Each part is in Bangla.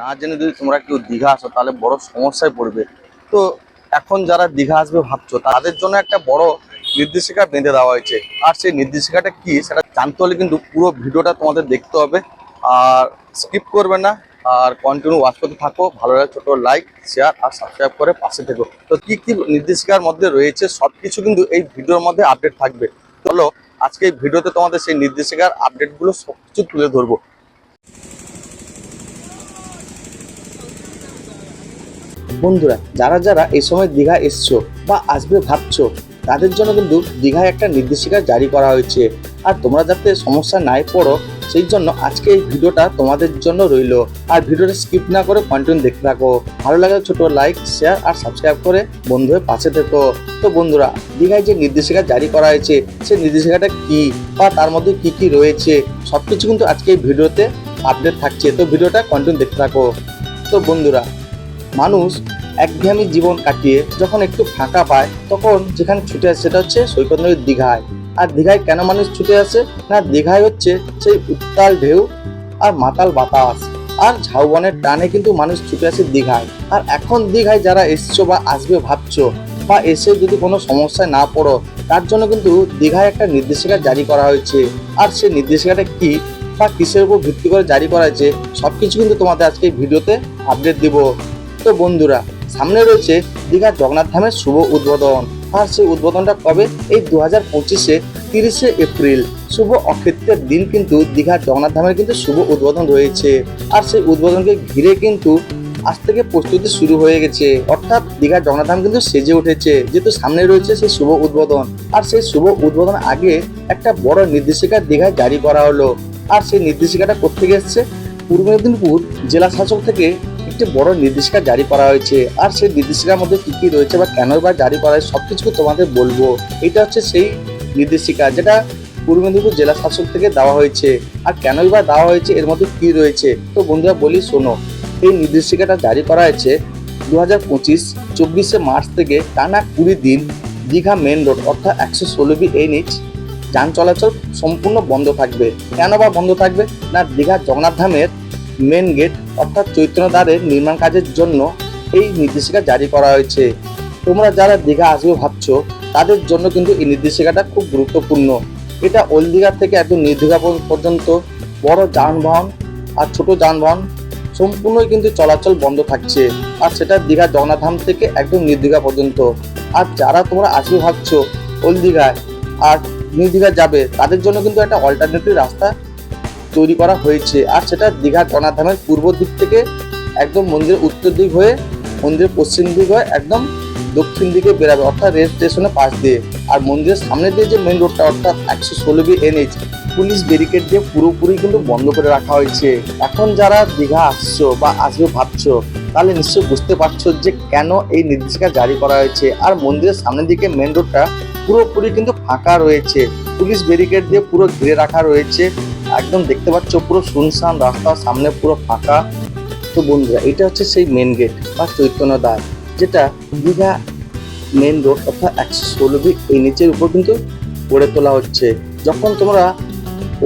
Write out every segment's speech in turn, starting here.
না জেনে যদি তোমরা কেউ দীঘা আসো, তাহলে বড় সমস্যায় পড়বে। তো এখন যারা দীঘা আসবে ভাবছ, তাদের জন্য একটা বড় নির্দেশিকা বেঁধে দেওয়া হয়েছে। আর সেই নির্দেশিকাটা কি, সেটা জানতে হলে কিন্তু পুরো ভিডিওটা তোমাদের দেখতে হবে। আর স্কিপ করবে না, আর কন্টিনিউ ওয়াচ করতে থাকো। ভালো লাগে, ছোটো লাইক শেয়ার আর সাবস্ক্রাইব করে পাশে থেকো। তো কি কি নির্দেশিকার মধ্যে রয়েছে সব কিছু কিন্তু এই ভিডিওর মধ্যে আপডেট থাকবে। চলো, আজকে এই ভিডিওতে তোমাদের সেই নির্দেশিকার আপডেটগুলো সব কিছু তুলে ধরবো। বন্ধুরা, যারা যারা এই সময় দীঘা এসছো বা আসবে ভাবছ, তাদের জন্য কিন্তু দীঘায় একটা নির্দেশিকা জারি করা হয়েছে। আর তোমরা যাতে সমস্যা নাই পড়ো, সেই জন্য আজকে এই ভিডিওটা তোমাদের জন্য রইল। আর ভিডিওটা স্কিপ না করে কন্টিনিউ দেখতে থাকো। ভালো লাগলে ছোট লাইক, শেয়ার আর সাবস্ক্রাইব করে বন্ধু হয়ে পাশে থেকো। তো বন্ধুরা, দীঘায় যে নির্দেশিকা জারি করা হয়েছে সেই নির্দেশিকাটা কি বা তার মধ্যে কি কি রয়েছে, সবকিছু কিন্তু আজকে এই ভিডিওতে আপডেট থাকছে। তো ভিডিওটা কন্টিনিউ দেখতে থাকো। তো বন্ধুরা মানুষ একঘেয়েমি জীবন কাটিয়ে যখন একটু ফাঁকা পায়, তখন যেখানে ছুটে আসে সেটা হচ্ছে সৈকত নদীর দীঘায়। আর দীঘায় কেন মানুষ ছুটে আসে? না, দীঘায় হচ্ছে সেই উত্তাল ঢেউ আর মাতাল বাতাস। আর ঝাউবনের টানে কিন্তু মানুষ ছুটে আসে দীঘায়। আর এখন দীঘায় যারা এসছো বা আসবে ভাবছ বা এসে যদি কোনো সমস্যায় না পড়ো, তার জন্য কিন্তু দীঘায় একটা নির্দেশিকা জারি করা হয়েছে। আর সেই নির্দেশিকাটা কি বা কিসের উপর ভিত্তি করে জারি করা হয়েছে সব কিছু কিন্তু তোমাদের আজকে ভিডিওতে আপডেট দিব। তো বন্ধুরা, সামনে রয়েছে দীঘার জগন্নাথ ধামের শুভ উদ্বোধন। আর সেই উদ্বোধনটা কবে? এই দু হাজার পঁচিশে, তিরিশে এপ্রিল। শুভ অক্ষেত্রের দিন কিন্তু দীঘার জগন্নাথ ধামের কিন্তু শুভ উদ্বোধন রয়েছে। আর সেই উদ্বোধনকে ঘিরে কিন্তু আজ থেকে প্রস্তুতি শুরু হয়ে গেছে। অর্থাৎ দীঘার জগন্নাথ ধাম কিন্তু সেজে উঠেছে। যেহেতু সামনে রয়েছে সেই শুভ উদ্বোধন। আর সেই শুভ উদ্বোধন আগে একটা বড় নির্দেশিকা দীঘায় জারি করা হলো। আর সেই নির্দেশিকাটা করতে এসছে? পূর্ব মেদিনীপুর জেলা শাসক থেকে একটি বড় নির্দেশিকা জারি করা হয়েছে। আর সেই নির্দেশিকার মধ্যে কি কি রয়েছে বা কেন বা জারি করা হয় সবকিছু তোমাদের বলব। এটা হচ্ছে সেই নির্দেশিকা যেটা পূর্ব মেদিনীপুর জেলা শাসক থেকে দেওয়া হয়েছে। আর কেনই বা দেওয়া হয়েছে, এর মধ্যে কি রয়েছে, তো বন্ধুরা বলি শোনো। এই নির্দেশিকাটা জারি করা হয়েছে দু হাজার পঁচিশ চব্বিশে মার্চ থেকে টানা কুড়ি দিন দীঘা মেন রোড অর্থাৎ একশো ষোলো বি এনএইচ যান চলাচল সম্পূর্ণ বন্ধ থাকবে। কেন বা বন্ধ থাকবে? না দীঘা জগন্নাথ ধামের মেন গেট অর্থাৎ চৈতন্যদ্বারের নির্মাণ কাজের জন্য এই নির্দেশিকা জারি করা হয়েছে। তোমরা যারা দীঘা আসবে ভাবছ, তাদের জন্য কিন্তু এই নির্দেশিকাটা খুব গুরুত্বপূর্ণ। এটা ওল্ড দীঘা থেকে একদম নির্দীঘা পর্যন্ত বড় যানবাহন আর ছোট যানবাহন সম্পূর্ণই কিন্তু চলাচল বন্ধ থাকছে। আর সেটা দীঘা জগন্নাথ ধাম থেকে একদম নির্দীঘা পর্যন্ত। আর যারা তোমরা আসবে ভাবছ ওল্ড দীঘায় আর নিউ দীঘা যাবে, তাদের জন্য কিন্তু একটা অল্টারনেটিভ রাস্তা তৈরি করা হয়েছে আর সেটা দীঘা জগন্নাথ ধামের পূর্ব দিক থেকে একদম মন্দিরের উত্তর দিক হয়ে মন্দিরের পশ্চিম দিক হয়ে একদম দক্ষিণ দিকে বেরাবে, অর্থাৎ রেল স্টেশনের পাশ দিয়ে। আর মন্দিরের সামনে দিয়ে যে মেন রোডটা অর্থাৎ একশো ষোলো বি এনএইচ, পুলিশ ব্যারিকেড দিয়ে পুরোপুরি কিন্তু বন্ধ করে রাখা হয়েছে। এখন যারা দীঘা আসছো বা আসবে ভাবছ, তাহলে নিশ্চয়ই বুঝতে পারছ যে কেন এই নির্দেশিকা জারি করা হয়েছে। আর মন্দিরের সামনের দিকে মেন রোডটা পুরোপুরি কিন্তু ফাঁকা রয়েছে। পুলিশ ব্যারিকেড দিয়ে পুরো ঘিরে রাখা রয়েছে। একদম দেখতে পাচ্ছ পুরো শুনশান রাস্তার সামনে পুরো ফাঁকা। তো বন্ধুরা, এটা হচ্ছে সেই মেন গেট বা চৈতন্য দ্বার, যেটা দীঘা মেন রোড অর্থাৎ একশো ষোলো বি এই নিচের উপর কিন্তু গড়ে তোলা হচ্ছে। যখন তোমরা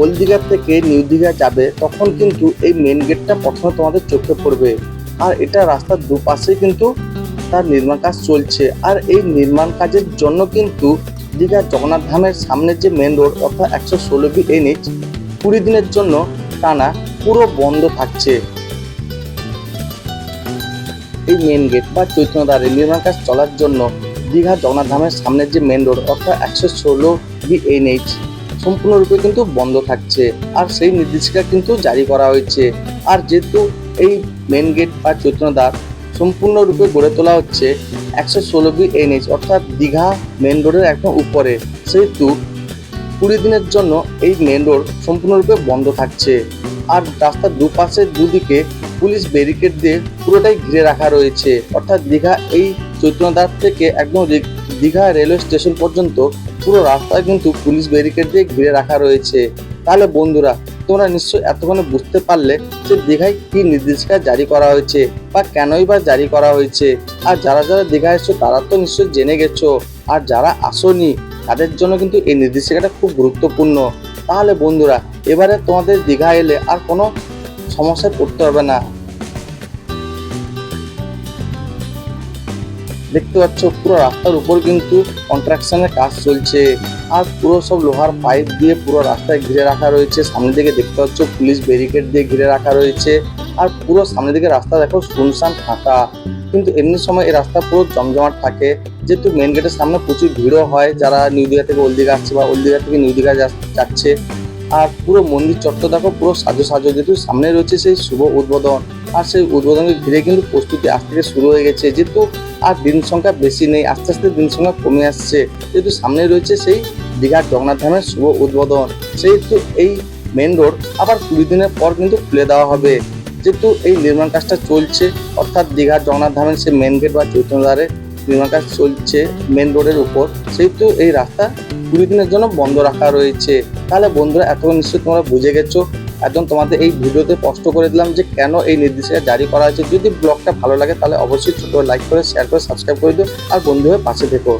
ওল্ড দীঘার থেকে নিউ দীঘা যাবে, তখন কিন্তু এই মেন গেটটা প্রথমে তোমাদের চোখে পড়বে। আর এটা রাস্তার দুপাশে কিন্তু তার নির্মাণ কাজ চলছে। আর এই নির্মাণ কাজের জন্য কিন্তু দীঘা জগন্নাথ ধামের সামনের যে মেন রোড অর্থাৎ একশো ষোলো বি এনএইচ কুড়ি দিনের জন্য টানা পুরো বন্ধ থাকছে। এই মেন গেট বা চৈতন্যদ্বারে নির্মাণ কাজ চলার জন্য দীঘা জগন্নাথ ধামের সামনের যে মেন রোড অর্থাৎ একশো ষোলো বিএনএইচ সম্পূর্ণরূপে কিন্তু বন্ধ থাকছে। আর সেই নির্দেশিকা কিন্তু জারি করা হয়েছে। আর যেহেতু এই মেন গেট বা চৈতন্যদ্বার সম্পূর্ণরূপে গড়ে তোলা হচ্ছে একশো ষোলো বি এনএইচ অর্থাৎ দীঘা মেন রোডের একদম উপরে, সেহেতু কুড়ি দিনের জন্য এই মেন রোড সম্পূর্ণরূপে বন্ধ থাকছে। আর রাস্তার দুপাশের দুদিকে পুলিশ ব্যারিকেড দিয়ে পুরোটাই ঘিরে রাখা রয়েছে। অর্থাৎ দীঘা এই চৈতন্যদ্বার থেকে একদম দীঘা রেলওয়ে স্টেশন পর্যন্ত পুরো রাস্তায় কিন্তু পুলিশ ব্যারিকেড দিয়ে ঘিরে রাখা রয়েছে। তাহলে বন্ধুরা, তোমরা নিশ্চয়ই এতক্ষণে বুঝতে পারলে যে দীঘায় কি নির্দেশিকা জারি করা হয়েছে বা কেনই বা জারি করা হয়েছে। আর যারা যারা দীঘা এসছো, তারা তো নিশ্চয়ই জেনে গেছো। আর যারা আসোনি তাদের জন্য কিন্তু এই নির্দেশিকাটা খুব গুরুত্বপূর্ণ। তাহলে বন্ধুরা, এবারে তোমাদের দীঘা এলে আর কোনো সমস্যায় পড়তে হবে না। দেখতে পাচ্ছ, পুরো রাস্তার উপর কিন্তু কন্ট্রাকশনের কাজ চলছে। আর পুরো সব লোহার পাইপ দিয়ে পুরো রাস্তায় ঘিরে রাখা রয়েছে। সামনের দিকে দেখতে পাচ্ছ, পুলিশ ব্যারিকেড দিয়ে ঘিরে রাখা রয়েছে। আর পুরো সামনের দিকে রাস্তা দেখো শুনশান ফাঁকা। কিন্তু এমনি সময় এই রাস্তা পুরো জমজমাট থাকে। যেহেতু মেন গেটের সামনে প্রচুর ভিড়ও হয়, যারা নিউ দীঘা থেকে ওল্ড দীঘা আসছে বা ওল্ড দীঘা থেকে নিউ দীঘা যাচ্ছে। আর পুরো মন্দির চত্বর দেখো, পুরো সাজো সাজো, যেহেতু সামনে রয়েছে সেই শুভ উদ্বোধন। আর সেই উদ্বোধনকে ঘিরে কিন্তু প্রস্তুতি আজ থেকে শুরু হয়ে গেছে, যেহেতু আর দিন সংখ্যা বেশি নেই, আস্তে আস্তে দিন সংখ্যা কমে আসছে। যেহেতু সামনে রয়েছে সেই দীঘার জগন্নাথ ধামের শুভ উদ্বোধন, সেহেতু এই মেন রোড আবার কুড়ি দিনের পর কিন্তু খুলে দেওয়া হবে। যেহেতু এই নির্মাণ কাজটা চলছে, অর্থাৎ দীঘার জগন্নাথ ধামের সেই মেন গেট বা চৈতন্যদ্বারে নির্মাণ কাজ চলছে মেন রোডের উপর। সেহেতু এই রাস্তা কুড়ি দিনের জন্য বন্ধ রাখা রয়েছে। তাহলে বন্ধুরা, এতক্ষণ নিশ্চয়ই তোমরা বুঝে গেছো। একদম তোমাদের এই ভিডিওতে স্পষ্ট করে দিলাম যে কেন এই নির্দেশিকা জারি করা হয়েছে। যদি ব্লগটা ভালো লাগে, তাহলে অবশ্যই ছোটো লাইক করে শেয়ার করে সাবস্ক্রাইব করে দিও। আর বন্ধু হয়ে পাশে থেকো।